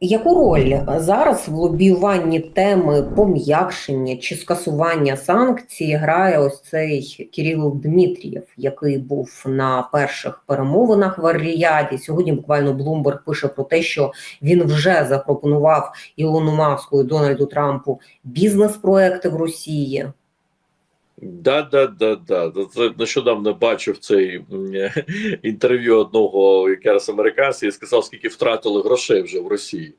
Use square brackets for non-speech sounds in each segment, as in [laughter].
Яку роль зараз в лобіюванні теми пом'якшення чи скасування санкцій грає ось цей Кирило Дмитрієв, який був на перших перемовинах в Ар-Ріяді? Сьогодні буквально Блумберг пише про те, що він вже запропонував Ілону Маску і Дональду Трампу бізнес-проекти в Росії. Да, да, да, да. Це нещодавно бачив цей [laughs] інтерв'ю одного якраз американця і сказав, скільки втратили грошей вже в Росії.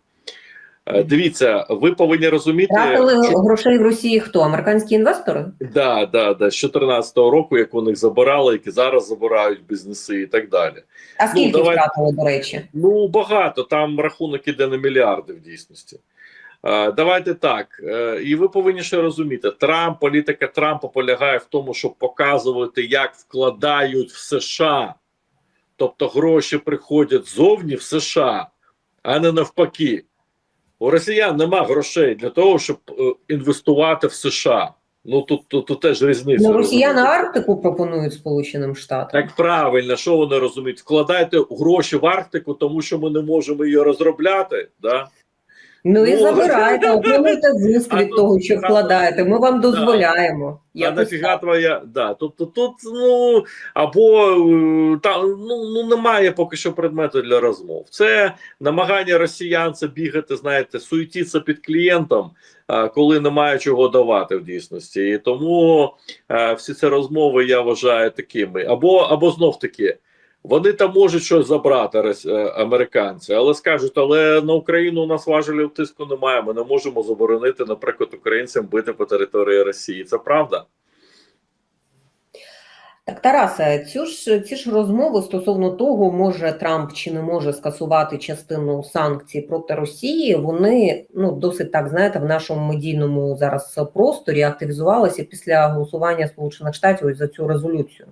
Е, Дивіться, ви повинні розуміти, Втратили що- грошей в Росії хто? Американські інвестори? да, да, да, з 14-го року, як у них забирали, які зараз забирають бізнеси і так далі. А скільки давай- втратили, до речі? Ну багато там рахунок іде на мільярди в дійсності. Е, Давайте так. Е, І ви повинні ще розуміти, Трамп, політика Трампа полягає в тому, щоб показувати, як вкладають в США. Тобто гроші приходять зовні в США, а не навпаки. У росіян нема грошей для того, щоб е, інвестувати в США. Ну тут, тут, тут теж різниця. Ну, росіяни? Арктику пропонують Сполученим Штатам. Так правильно, що вони розуміють? Вкладайте гроші в Арктику, тому що ми не можемо її розробляти. Да? Ну і Ну, забирайте, [laughs] отримуйте зиск від того, що вкладаєте. Ми вам дозволяємо. А нафіга твоя. Да, тобто тут ну або е, та ну, ну немає поки що предмету для розмов. Це намагання росіян це бігати, знаєте, суетіться під клієнтом, коли немає чого давати в дійсності. І тому е, всі ці розмови я вважаю такими. Або або знов таки. Вони там можуть щось забрати е, американці, але скажуть, але на Україну у нас важелів тиску немає. Ми не можемо заборонити, наприклад, українцям бити по території Росії. Це правда? Так, Тарасе, цю ж ці ж розмови стосовно того, може Трамп чи не може скасувати частину санкцій проти Росії, вони ну досить так знаєте в нашому медійному зараз просторі активізувалися після голосування Сполучених Штатів за цю резолюцію,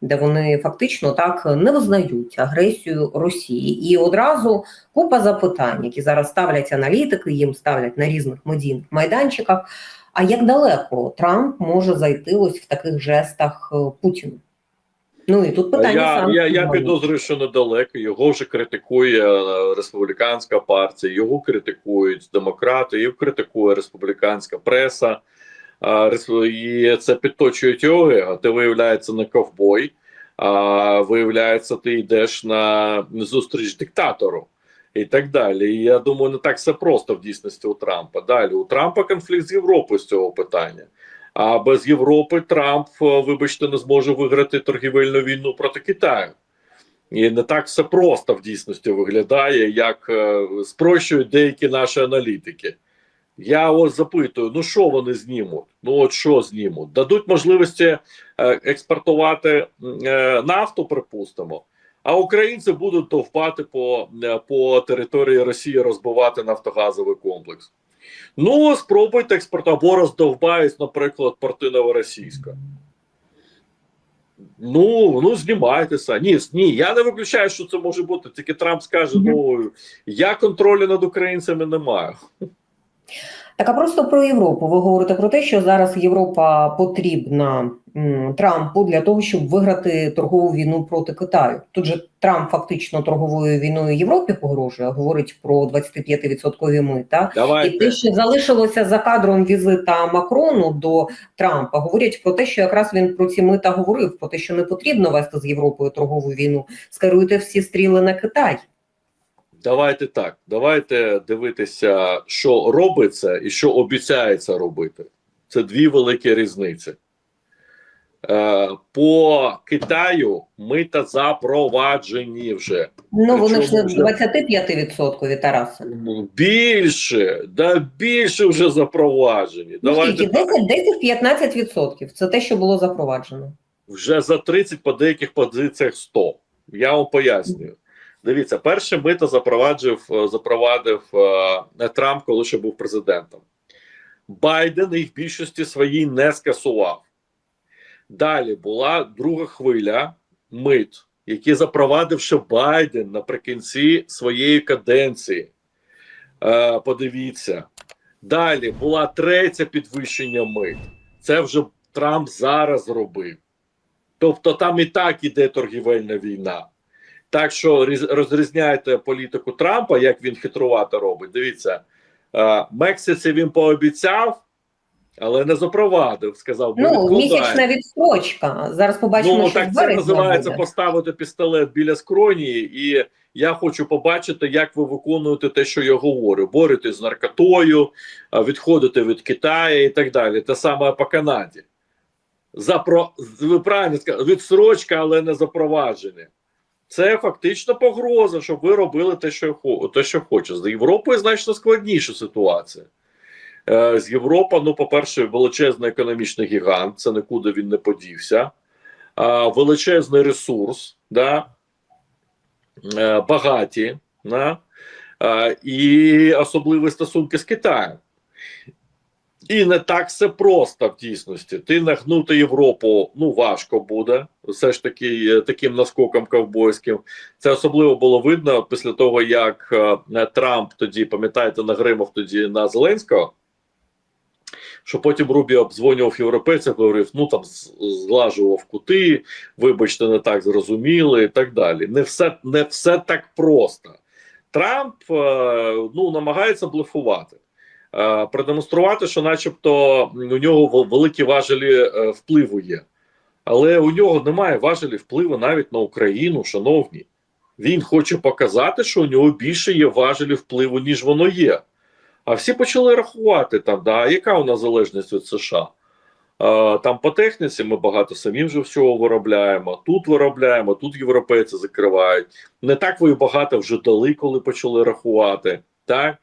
де вони фактично так не визнають агресію Росії, і одразу купа запитань, які зараз ставлять аналітики, їм ставлять на різних медійних майданчиках. А як далеко Трамп може зайти ось в таких жестах е, Путіну? Ну і тут питання я, санкцій, я, я підозрюю, що недалеко. Його вже критикує е, республіканська партія, його критикують демократи, його критикує республіканська преса. І це підточують його. Ти виявляється не ковбой, а виявляється, ти йдеш на зустріч диктатору. І так далі. І я думаю, не так все просто в дійсності у Трампа. Далі у Трампа конфлікт з Європою з цього питання. А без Європи Трамп, е, вибачте, не зможе виграти торгівельну війну проти Китаю. І не так все просто в дійсності виглядає, як е, спрощують деякі наші аналітики. Я ось запитую: ну що вони знімуть? Ну от що знімуть? Дадуть можливості е, експортувати е, нафту, припустимо. А українці будуть довпати по, е, по території Росії розбивати нафтогазовий комплекс. Ну, спробуйте експорт або роздовбають, наприклад, порти Новоросійська. Ну, ну знімайтеся. Ні, ні, я не виключаю, що це може бути. Тільки Трамп скаже: ну я контролю над українцями не маю. Так, а просто про Європу. Ви говорите про те, що зараз Європа потрібна Трампу для того, щоб виграти торгову війну проти Китаю. Тут же Трамп фактично торговою війною Європі погрожує, говорить про 25% мита. І те, що залишилося за кадром візита Макрону до Трампа, говорять про те, що якраз він про ці мита говорив, про те, що не потрібно вести з Європою торгову війну. Скеруйте всі стріли на Китай. Давайте так. Давайте дивитися, що робиться і що обіцяється робити. Це дві великі різниці. Е, по Китаю мита запроваджені вже. Ну вони ж вже- 25% Тараса. Ну, Більше, да більше вже запроваджені. Ну, Давайте скільки? 10-15%. Це те, що було запроваджено. вже за 30 по деяких позиціях 100. Я вам пояснюю. Дивіться, перше мито запровадив, е, запровадив е, Трамп, коли ще був президентом. Байден їх в більшості своїй не скасував. Далі була друга хвиля мит, які запровадив ще Байден наприкінці своєї каденції. Е, подивіться. Далі була третя підвищення мит. Це вже Трамп зараз зробив. Тобто там і так іде торгівельна війна. Так що різ- розрізняйте політику Трампа, як він хитрувати робить. Дивіться, е, Мексиці він пообіцяв, але не запровадив. Сказав, Ну, місячна відстрочка. Зараз побачимо, Ну що так це називається буде. поставити пістолет біля скронії, і я хочу побачити, як ви виконуєте те, що я говорю: боретесь з наркотою, а, відходите від Китаю і так далі. Те саме по Канаді. Запро... Ви правильно сказали, відсрочка, але не запровадження. Це фактично погроза, щоб ви робили те, що те, що хоче. З Європою значно складніша ситуація. Е, З Європа, ну, по-перше, величезний економічний гігант, це нікуди він не подівся. Величезний ресурс, да? е, багаті, да? і особливі стосунки з Китаєм. І не так все просто в дійсності. Ти нагнути Європу ну важко буде. Все ж таки е, таким наскоком ковбойським. Це особливо було видно після того, як е, Трамп тоді, пам'ятаєте, нагримав тоді на Зеленського. Що потім Рубі обдзвонював європейців, говорив, ну там зглажував кути, вибачте, не так зрозуміли і так далі. Не все, не все так просто. Трамп е, ну, намагається блефувати, продемонструвати, що, начебто, у нього великі важелі е, впливу є. Але у нього немає важелі впливу навіть на Україну, шановні. Він хоче показати, що у нього більше є важелі впливу, ніж воно є. А всі почали рахувати там, да, яка у нас залежність від США. Е, там по техніці ми багато самі вже всього виробляємо. Тут виробляємо, тут європейці закривають. Не так ви багато вже дали, коли почали рахувати. Так?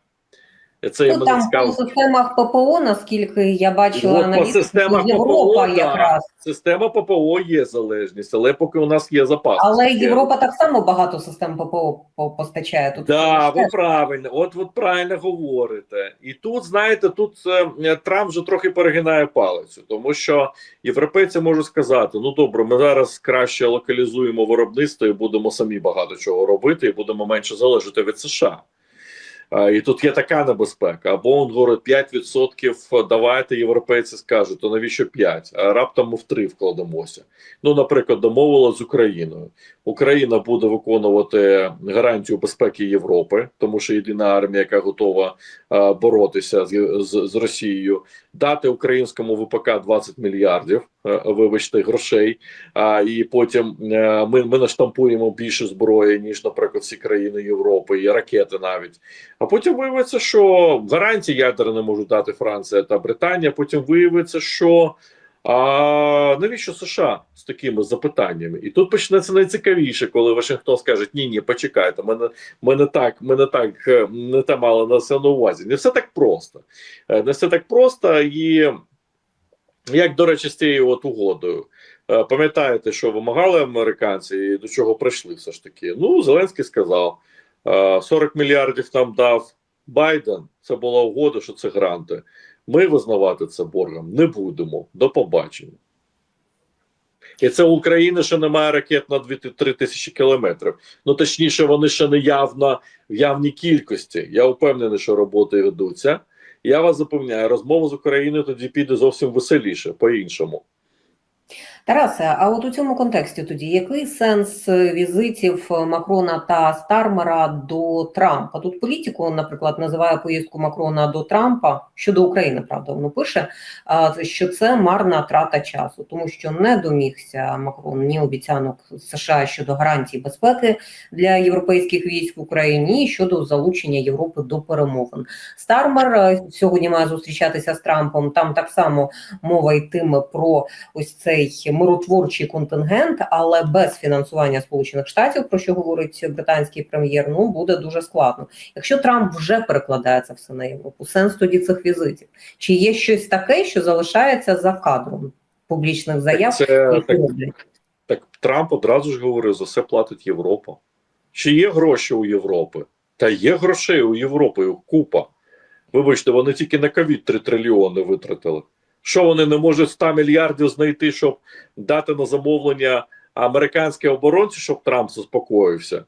Це Ну, там цікаво. по системах ППО, наскільки я бачила От по системах Європа ППО, да. Система ППО є залежність, але поки у нас є запас. Але Європа так само багато систем ППО постачає. Тут Да, ви правильно, от ви правильно говорите. І тут, знаєте, тут е, Трамп вже трохи перегинає палицю, тому що європейці можуть сказати: ну добре, ми зараз краще локалізуємо виробництво і будемо самі багато чого робити, і будемо менше залежати від США. І тут є така небезпека. Або він говорить 5% давайте європейці скажуть, то навіщо 5? А раптом ми в 3 вкладемося. Ну, наприклад, домовилась з Україною. Україна буде виконувати гарантію безпеки Європи, тому що єдина армія, яка готова е, боротися з, з, з Росією, дати українському ВПК 20 мільярдів, е, вибачте, грошей. А і потім е, ми, ми наштампуємо більше зброї ніж, наприклад, всі країни Європи, і ракети навіть. А потім виявиться, що гарантії ядерні можуть дати Франція та Британія. Потім виявиться, що а навіщо США з такими запитаннями? І тут почнеться найцікавіше, коли Вашингтон скаже: ні, ні, почекайте, ми не, ми не так, ми не так е, не те мали на це на увазі. Не все так просто. Е, Не все так просто і. Як, до речі, з цією от угодою. Е, Пам'ятаєте, що вимагали американці і до чого прийшли все ж таки? Ну, Зеленський сказав: е, 40 мільярдів нам дав Байден. Це була угода, що це гранти. Ми визнавати це боргом не будемо. До побачення. І це у України ще немає ракет на 2-3 тисячі кілометрів. Ну точніше, вони ще не явно в явній кількості. Я впевнений, що роботи ведуться. Я вас запевняю, розмова з Україною тоді піде зовсім веселіше, по-іншому. Тарасе, а от у цьому контексті тоді який сенс візитів Макрона та Стармера до Трампа? Тут політику, наприклад, називає поїздку Макрона до Трампа щодо України, правда, воно пише, що це марна трата часу, тому що не домігся Макрон ні обіцянок США щодо гарантій безпеки для європейських військ в Україні щодо залучення Європи до перемовин. Стармер е, сьогодні має зустрічатися з Трампом. Там так само мова йтиме про ось цей миротворчий контингент, але без фінансування Сполучених Штатів, про що говорить британський прем'єр, ну буде дуже складно. Якщо Трамп вже перекладає це все на Європу, сенс тоді цих візитів? Чи є щось таке, що залишається за кадром публічних заяв? Це так, так Трамп одразу ж говорив: за все платить Європа. Чи є гроші у Європи? Та є грошей у Європи купа. Вибачте, вони тільки на ковід 3 трильйони витратили. Що вони не можуть 100 мільярдів знайти, щоб дати на замовлення американській оборонці, щоб Трамп заспокоївся?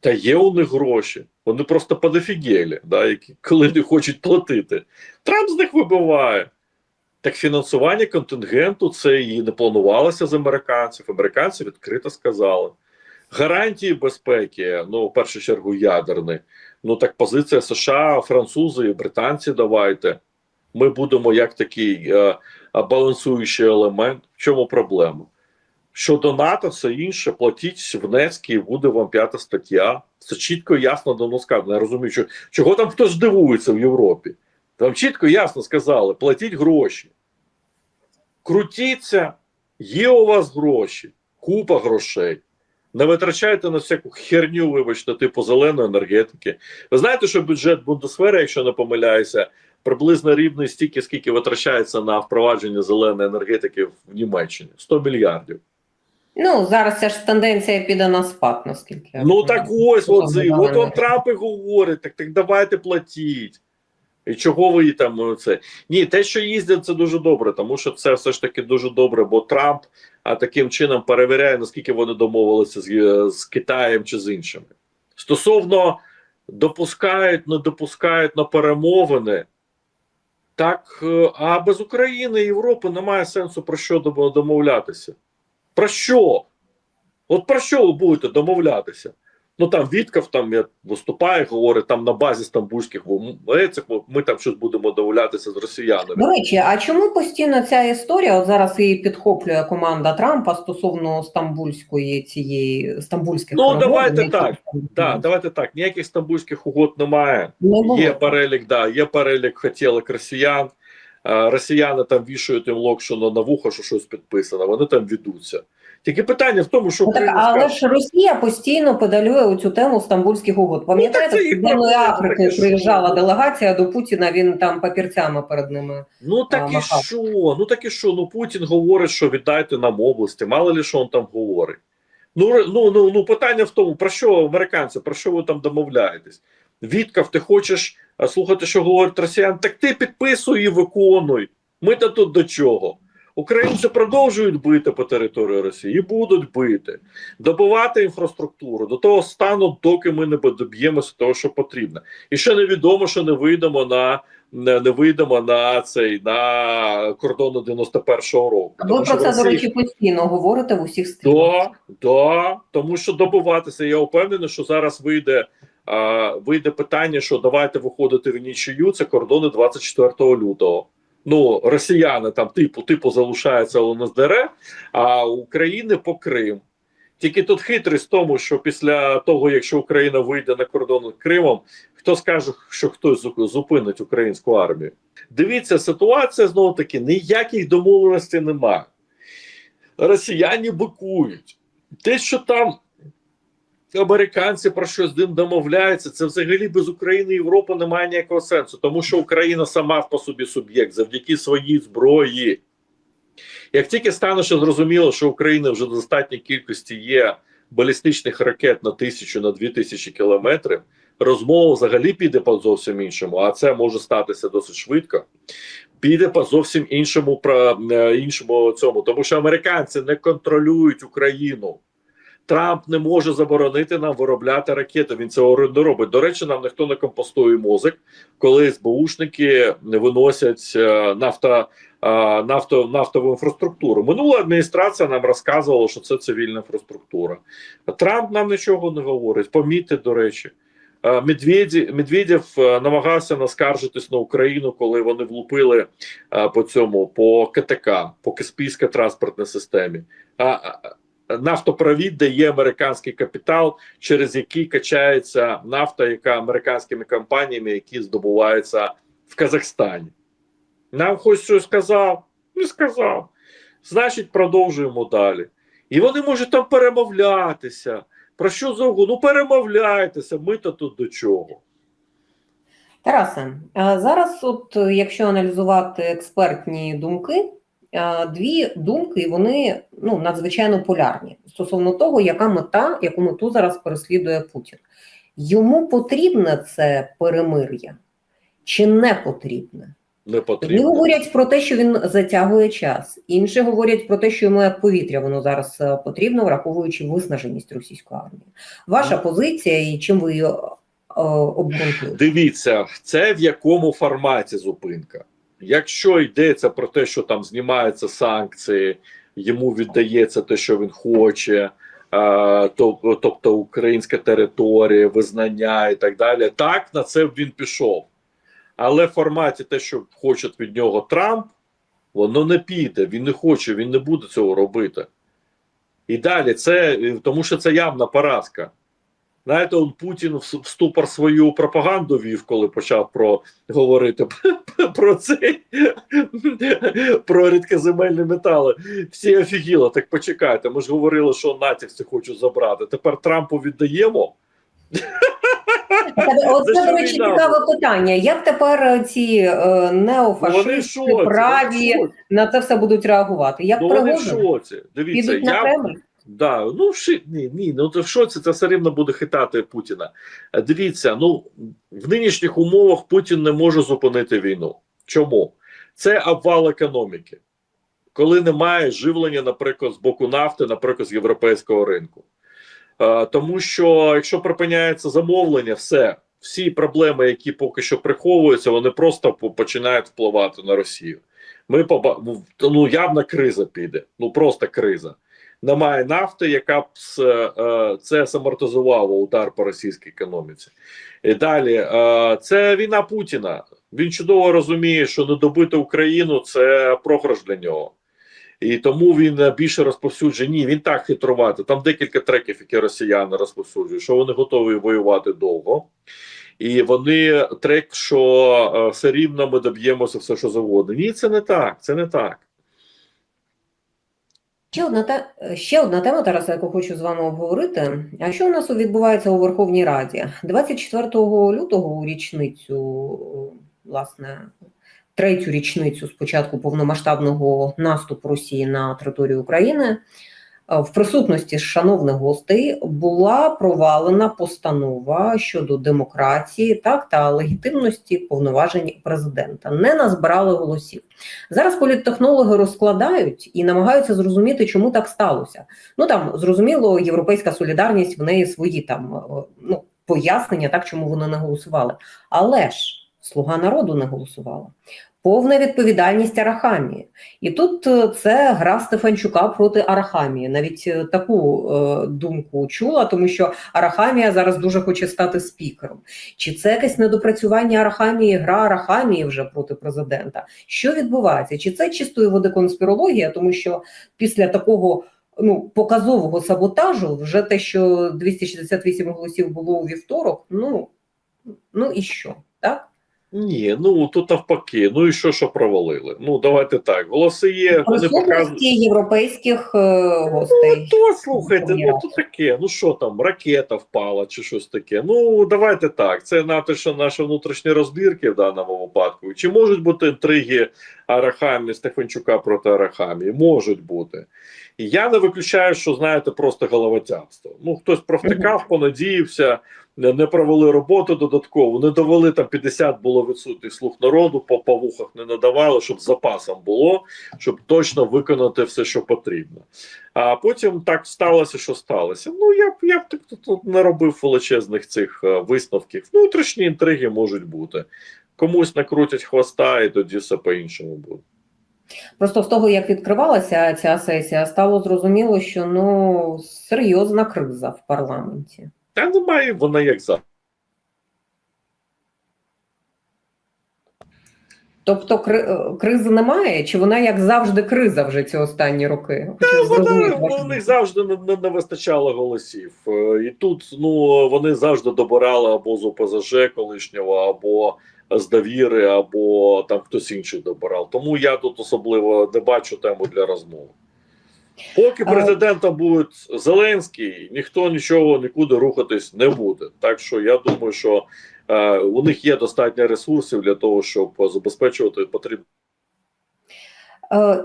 Та є у них гроші. Вони просто подофігелі, да, які, коли не хочуть платити. Трамп з них вибиває. Так фінансування контингенту це і не планувалося з американців. Американці відкрито сказали. гарантії безпеки, ну в першу чергу ядерні. Ну так позиція США, французи і британці. Давайте ми будемо як такий е, балансуючий елемент. В чому проблема? Щодо НАТО, все інше, платіть внески, і буде вам п'ята стаття. Це чітко і ясно давно сказано. Я розумію, що чого там хтось дивується в Європі. Там чітко ясно сказали: платіть гроші. Крутіться, є у вас гроші, купа грошей. Не витрачайте на всяку херню, вибачте, типу зеленої енергетики. Ви знаєте, що бюджет Бундесвери, якщо не помиляюся, приблизно рівний стільки, скільки витрачається на впровадження зеленої енергетики в Німеччині 100 мільярдів. Ну, зараз ця ж тенденція піде на спад, наскільки. я Ну так ось, от, Стосовно от вам. Трамп і говорить, так, так давайте платіть. І чого ви там це? Ні, те, що їздять, це дуже добре, тому що це все ж таки дуже добре, бо Трамп а таким чином перевіряє, наскільки вони домовилися з, е, з Китаєм чи з іншими. Стосовно допускають, не допускають на перемовини, так, е, а без України і Європи немає сенсу про що домовлятися. Про що? От про що ви будете домовлятися? Ну там Вітков там я виступає, говорить там на базі стамбульських вумецях, ми там щось будемо домовлятися з росіянами. До речі, а чому постійно ця історія? От зараз її підхоплює команда Трампа стосовно стамбульської цієї стамбульських Ну, перемовин, давайте так, Так, давайте так. Ніяких стамбульських угод немає. не. Є перелік, да, є перелік хотілок росіян. Е, Росіяни там вішають їм локшину на вухо, що щось підписано. Вони там ведуться. Тільки питання в тому, що Ну, так, але скаже, ж Росія постійно педалює цю тему стамбульських угод. Пам'ятаєте, Ну, з Південної Африки таке, що- приїжджала делегація до Путіна. Він там папірцями перед ними. Ну так і махав. що? Ну так і що? Ну Путін говорить, що віддайте нам області. Мало ли що він там говорить. Ну, ну, ну, ну питання в тому, про що американці, про що ви там домовляєтесь? Віткав, ти хочеш слухати, що говорить росіян? Так ти підписуй і виконуй. Ми то тут до чого? Українці продовжують бити по території Росії і будуть бити, добувати інфраструктуру до того стану, доки ми не доб'ємося того, що потрібно. І ще невідомо, що не вийдемо на не, не вийдемо на цей на кордони 91-го року. Ви Тому про це, до речі, постійно говорите в усіх стрімах. Да, да, тому що добиватися. Я впевнений, що зараз вийде, а, вийде питання, що давайте виходити в нічию. Це кордони 24 лютого. Ну, росіяни там типу типу залишаються ЛНСДР, а України по Крим. Тільки тут хитрість в тому, що після того, якщо Україна вийде на кордон з Кримом, хто скаже, що хтось зупинить українську армію? Дивіться, ситуація знову таки ніяких домовленостей немає. Росіяни бикують. Те, що там американці про щось з ним домовляються, це взагалі без України і Європи немає ніякого сенсу, тому що Україна сама по собі суб'єкт завдяки своїй зброї. Як тільки стане що зрозуміло, що Україна вже в достатній кількості є балістичних ракет на тисячу на дві тисячі кілометрів, розмова взагалі піде по зовсім іншому, а це може статися досить швидко. Піде по зовсім іншому про е, іншому цьому, тому що американці не контролюють Україну. Трамп не може заборонити нам виробляти ракети. Він це не робить. До речі, нам ніхто не компостує мозок, коли СБУшники виносять е, нафта, е, нафто, нафтову інфраструктуру. Минула адміністрація нам розказувала, що це цивільна інфраструктура. Трамп нам нічого не говорить. Помітьте, до речі. Е, Медведі, Медведєв намагався наскаржитись на Україну, коли вони влупили по цьому по КТК, по Каспійській транспортній системі. Нафтопровід, де є американський капітал, через який качається нафта, яка американськими компаніями, які здобуваються в Казахстані. Нам хоч щось сказав? Не сказав. Значить, продовжуємо далі. І вони можуть там перемовлятися. Про що завгодно? Ну перемовляйтеся, ми то тут до чого. Тарасе, зараз, от е, якщо аналізувати експертні думки, е, дві думки вони ну надзвичайно полярні стосовно того, яка мета, яку мету зараз переслідує Путін. Йому потрібне це перемир'я чи не потрібне? Не Одні потрібно. говорять про те, що він затягує час, інші говорять про те, що йому як повітря воно зараз е, потрібно, враховуючи виснаженість російської армії. Ваша позиція і чим ви її е, обґрунтуєте? Дивіться, це в якому форматі зупинка. Якщо йдеться про те, що там знімаються санкції, йому віддається те, що він хоче, тобто українська територія, визнання і так далі. Так, на це він пішов. Але в форматі те, що хоче від нього Трамп, воно не піде. Він не хоче, він не буде цього робити. І далі це тому, що це явна поразка. Знаєте, он Путін в ступор свою пропаганду вів, коли почав про говорити [laughs] про цей [laughs] про рідкоземельні метали. Всі офігіли, так почекайте. Ми ж говорили, що натівці хочуть забрати. Тепер Трампу віддаємо. Оце, [laughs] до речі, цікаве питання. Як тепер ці е, Вони в неофашисти, праві на це все будуть реагувати? Як Ну, вони в шоці. Дивіться, Підуть на я Кремль? Да, ну в ши... ні, ні, ну то в шоці це все рівно буде хитати Путіна. Е, Дивіться, ну в нинішніх умовах Путін не може зупинити війну. Чому? Це обвал економіки, коли немає живлення, наприклад, з боку нафти, наприклад, з європейського ринку. Е, тому що якщо припиняється замовлення, все, всі проблеми, які поки що приховуються, вони просто починають впливати на Росію. Ми поба... ну, явна криза піде, ну просто криза немає нафти, яка б е, це самортизувало удар по російській економіці. І далі е, це війна Путіна. Він чудово розуміє, що не добити Україну це програш для нього. І тому він е, більше розповсюджує. Ні, він так хитрувати. Там декілька треків, які росіяни розповсюджують, що вони готові воювати довго. І вони трек, що е, все рівно ми доб'ємося все, що завгодно. Ні, це не так. Це не так. Ще одна те, ще одна тема, Тараса, яку хочу з вами обговорити. А що у нас відбувається у Верховній Раді? 24 лютого у річницю, власне, третю річницю спочатку повномасштабного наступу Росії на територію України. Е, В присутності шановних гостей була провалена постанова щодо демократії так та легітимності повноважень президента. Не назбирали голосів. Зараз політтехнологи розкладають і намагаються зрозуміти, чому так сталося. Ну там зрозуміло, європейська солідарність в неї свої там е, ну, пояснення, так чому вони не голосували. Але ж слуга народу не голосувала. Повна відповідальність Арахамії. І тут е, це гра Стефанчука проти Арахамії. Навіть е, таку е, думку чула, тому що Арахамія зараз дуже хоче стати спікером. Чи це якесь недопрацювання Арахамії, гра Арахамії вже проти президента? Що відбувається? Чи це чистої води конспірологія, тому що після такого ну показового саботажу, вже те, що 268 голосів було у вівторок, ну, ну і що, так? Ні, ну тут навпаки. Ну і що, що провалили? Ну давайте так. Голоси є, вони показують. Європейських е, Ну, то слухайте, ну то таке. Ну що там, ракета впала чи щось таке. Ну давайте так. Це наше, що наші внутрішні розбірки в даному випадку. Чи можуть бути інтриги Арахамі Стефанчука проти Арахамії? Можуть бути. І я не виключаю, що знаєте, просто головотяпство. Ну хтось провтикав, понадіявся, не, провели роботу додатково, не довели там 50 було відсутніх слух народу, по павухах не надавали, щоб запасом було, щоб точно виконати все, що потрібно. А потім так сталося, що сталося. Ну я б я б тут не робив величезних цих е, висновків. Внутрішні інтриги можуть бути. Комусь накрутять хвоста, і тоді все по-іншому буде. Просто з того, як відкривалася ця сесія, стало зрозуміло, що ну серйозна криза в парламенті. Та немає вона як за. Тобто кри- е, кризи немає, чи вона як завжди криза вже ці останні роки? Та вона, зрозуміти у них завжди не, не, не вистачало голосів. Е, І тут ну вони завжди добирали або з ОПЗЖ колишнього, або з довіри, або там хтось інший добирав. Тому я тут особливо не бачу тему для розмови. Поки президентом буде Зеленський, ніхто нічого нікуди рухатись не буде. Так що я думаю, що е, у них є достатньо ресурсів для того, щоб забезпечувати потрібні Е,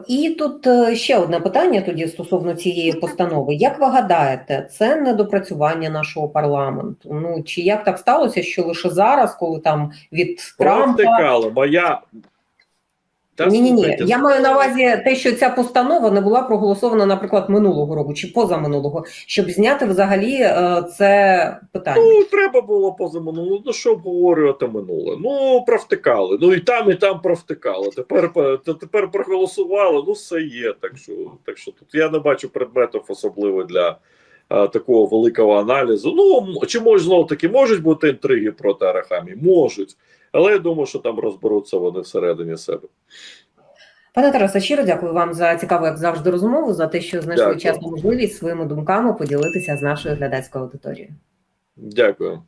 І тут е, ще одне питання тоді стосовно цієї постанови. Як ви гадаєте, це недопрацювання нашого парламенту? Ну чи як так сталося, що лише зараз, коли там від Трампа провтикали. Моя Та ні, ні, ні. Я маю на увазі те, що ця постанова не була проголосована, наприклад, минулого року чи позаминулого, щоб зняти взагалі е, це питання. Ну, треба було позаминуло. Ну, що обговорювати минуле? Ну, провтикали. Ну і там, і там провтикали. Тепер, тепер проголосували, ну все є. Так що, так що тут я не бачу предметів особливо для а, такого великого аналізу. Ну чи може знову таки можуть бути інтриги проти Арахамі? Можуть, але я думаю, що там розберуться вони всередині себе. Пане Тарасе, щиро дякую вам за цікаву, як завжди, розмову, за те, що знайшли Дякую. час та можливість своїми думками поділитися з нашою глядацькою аудиторією. Дякую.